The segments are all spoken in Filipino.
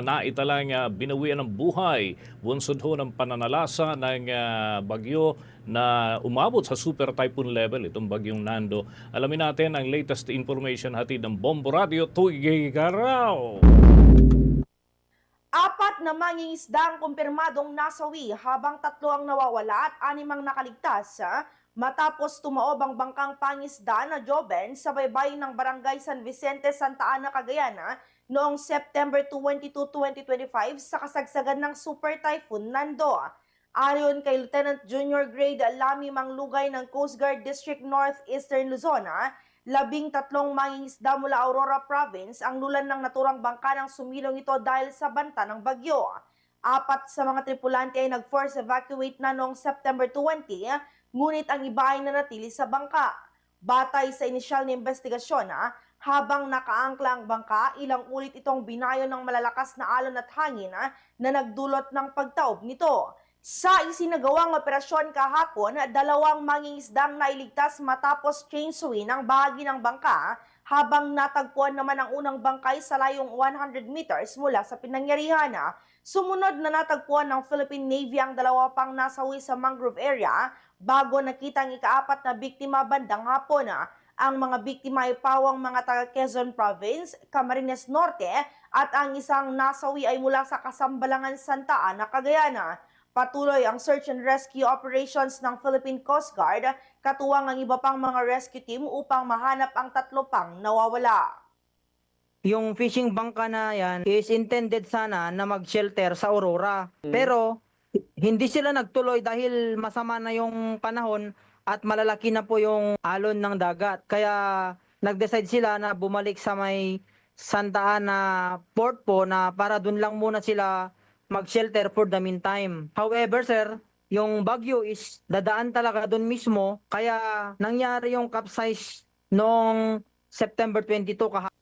Naitalang uh, binawian ng buhay, bunsod ho ng pananalasa ng ah, bagyo na umabot sa super typhoon level, itong bagyong Nando. Alamin natin ang latest information hatid ng Bombo Radio Tuigay. Apat na mangingisdang kumpirmadong nasawi habang tatlo ang nawawala at animang nakaligtas ah, matapos tumaob ang bangkang pangisda na Joben sa baybayin ng Barangay San Vicente, Santa Ana, Cagayan ah, noong September 22, 2025 sa kasagsagan ng Super Typhoon Nando. Ayon kay Lieutenant Junior Grade Lami Manglugay ng Coast Guard District Northeastern Luzon, labing tatlong mangingisda mula Aurora Province ang lulan ng naturang bangka ng sumilong ito dahil sa banta ng bagyo. Apat sa mga tripulante ay nag-force evacuate na noong September 20, ngunit ang iba ay nanatili sa bangka. Batay sa inisyal na investigasyon, ah, habang nakaangkla ang bangka, ilang ulit itong binayo ng malalakas na alon at hangin ah, na nagdulot ng pagtaob nito. Sa isinagawang operasyon kahapon, dalawang mangingisdang nailigtas matapos chainsawin ang bahagi ng bangka habang natagpuan naman ang unang bangkay sa layong 100 meters mula sa pinangyarihan. Sumunod na natagpuan ng Philippine Navy ang dalawa pang nasawi sa mangrove area bago nakita ang ikaapat na biktima bandang hapon. Ang mga biktima ay pawang mga taga Quezon Province, Camarines Norte at ang isang nasawi ay mula sa Kasambalangan Santa Ana, Cagayan. Patuloy ang search and rescue operations ng Philippine Coast Guard, katuwang ang iba pang mga rescue team upang mahanap ang tatlo pang nawawala. Yung fishing bangka na yan is intended sana na mag-shelter sa Aurora. Pero hindi sila nagtuloy dahil masama na yung panahon at malalaki na po yung alon ng dagat. Kaya nag-decide sila na bumalik sa may Santa Ana port po na para dun lang muna sila mag-shelter for the meantime. However, sir, yung bagyo is dadaan talaga dun mismo. Kaya nangyari yung capsize noong September 22 kahapon.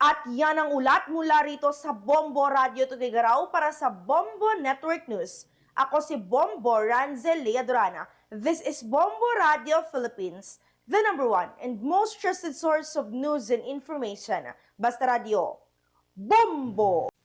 At yan ang ulat mula rito sa Bombo Radio Tugigaraw para sa Bombo Network News. Ako si Bombo Ranzel Leadrana. This is Bombo Radio Philippines, the number one and most trusted source of news and information. Basta Radio. Bombo!